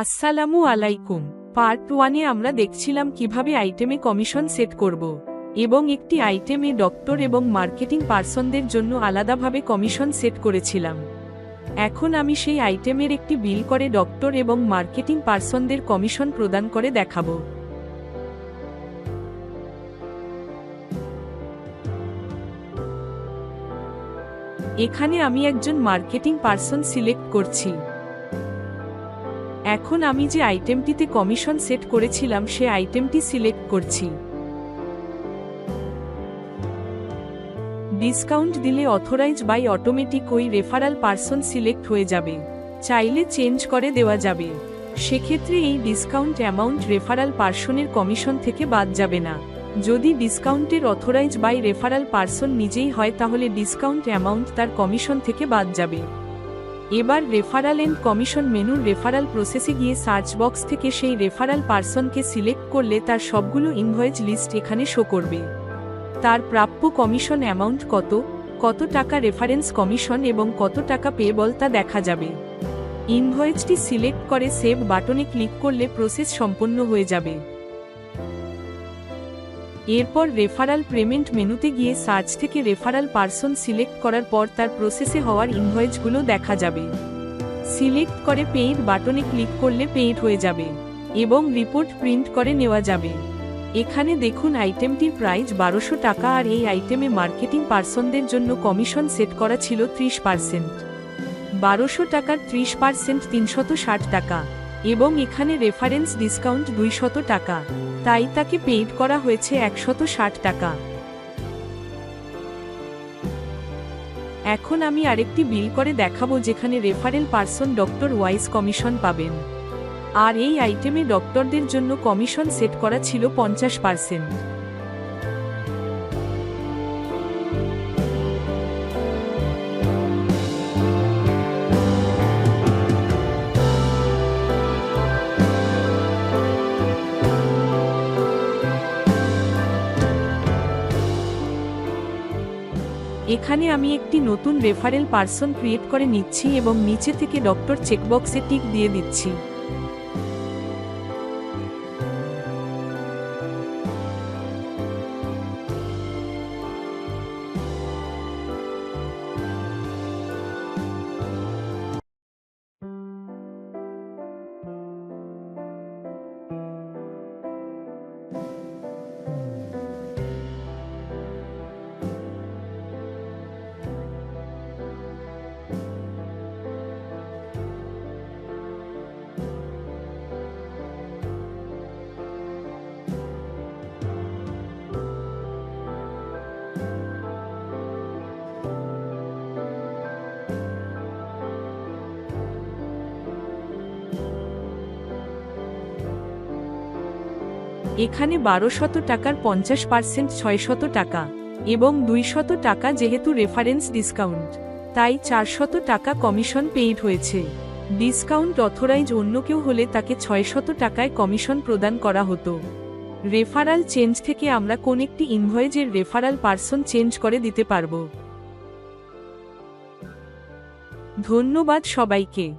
আসসালামু আলাইকুম। পার্ট ওয়ানে আমরা দেখছিলাম কীভাবে আইটেমে কমিশন সেট করব এবং একটি আইটেমে ডক্টর এবং মার্কেটিং পার্সনদের জন্য আলাদাভাবে কমিশন সেট করেছিলাম। এখন আমি সেই আইটেমের একটি বিল করে ডক্টর এবং মার্কেটিং পার্সনদের কমিশন প্রদান করে দেখাবো। এখানে আমি একজন মার্কেটিং পার্সন সিলেক্ট করছি। এখন আমি যে আইটেমটিতে কমিশন সেট করেছিলাম, সে আইটেমটি সিলেক্ট করছি। ডিসকাউন্ট দিলে অথরাইজ বাই অটোমেটিক ওই রেফারাল পার্সন সিলেক্ট হয়ে যাবে। চাইলে চেঞ্জ করে দেওয়া যাবে। সেক্ষেত্রে এই ডিসকাউন্ট অ্যামাউন্ট রেফারাল পার্সনের কমিশন থেকে বাদ যাবে না। যদি ডিসকাউন্টের অথরাইজ বাই রেফারাল পার্সন নিজেই হয়, তাহলে ডিসকাউন্ট অ্যামাউন্ট তার কমিশন থেকে বাদ যাবে। এবার রেফারাল এন্ড কমিশন মেনুর রেফারাল প্রসেসে গিয়ে সার্চ বক্স থেকে সেই রেফারাল পার্সনকে সিলেক্ট করলে তার সবগুলো ইনভয়েস লিস্ট এখানে শো করবে। তার প্রাপ্য কমিশন অ্যামাউন্ট কত কত টাকা রেফারেন্স কমিশন এবং কত টাকা পেবল তা দেখা যাবে। ইনভয়েসটি সিলেক্ট করে সেভ বাটনে ক্লিক করলে প্রসেস সম্পন্ন হয়ে যাবে। এরপর রেফারাল পেমেন্ট মেনুতে গিয়ে সার্চ থেকে রেফারাল পার্সন সিলেক্ট করার পর তার প্রসেসে হওয়ার ইনভয়েসগুলো দেখা যাবে। সিলেক্ট করে পেইড বাটনে ক্লিক করলে পেইড হয়ে যাবে এবং রিপোর্ট প্রিন্ট করে নেওয়া যাবে। এখানে দেখুন আইটেমটির প্রাইস বারোশো টাকা আর এই আইটেমে মার্কেটিং পার্সনদের জন্য কমিশন সেট করা ছিল ত্রিশ পার্সেন্ট বারোশো টাকার ত্রিশ পার্সেন্ট তিনশত ষাট টাকা। এবং এখানে রেফারেন্স ডিসকাউন্ট দুইশত টাকা। তাই তাকে পেইড করা হয়েছে একশত ষাট টাকা। এখন আমি আরেকটি বিল করে দেখাবো যেখানে referral person doctor wise commission পাবেন। আর এই আইটেমে ডক্টরদের জন্য কমিশন সেট করা ছিল পঞ্চাশ পার্সেন্ট এখানে আমি একটি নতুন রেফারেল পার্সন ক্রিয়েট করে নিচ্ছি এবং নিচে থেকে ডক্টর চেকবক্সে টিক দিয়ে দিচ্ছি। এখানে বারোশত টাকার পঞ্চাশ পার্সেন্ট ছয়শত টাকা এবং দুইশত টাকা যেহেতু রেফারেন্স ডিসকাউন্ট তাই চারশত টাকা কমিশন পেইড হয়েছে। ডিসকাউন্ট অথরাইজ অন্য কেউ হলে তাকে ছয়শত টাকায় কমিশন প্রদান করা হতো। রেফারাল চেঞ্জ থেকে আমরা কোন একটি ইনভয়েজের রেফারাল পার্সন চেঞ্জ করে দিতে পারব। ধন্যবাদ সবাইকে।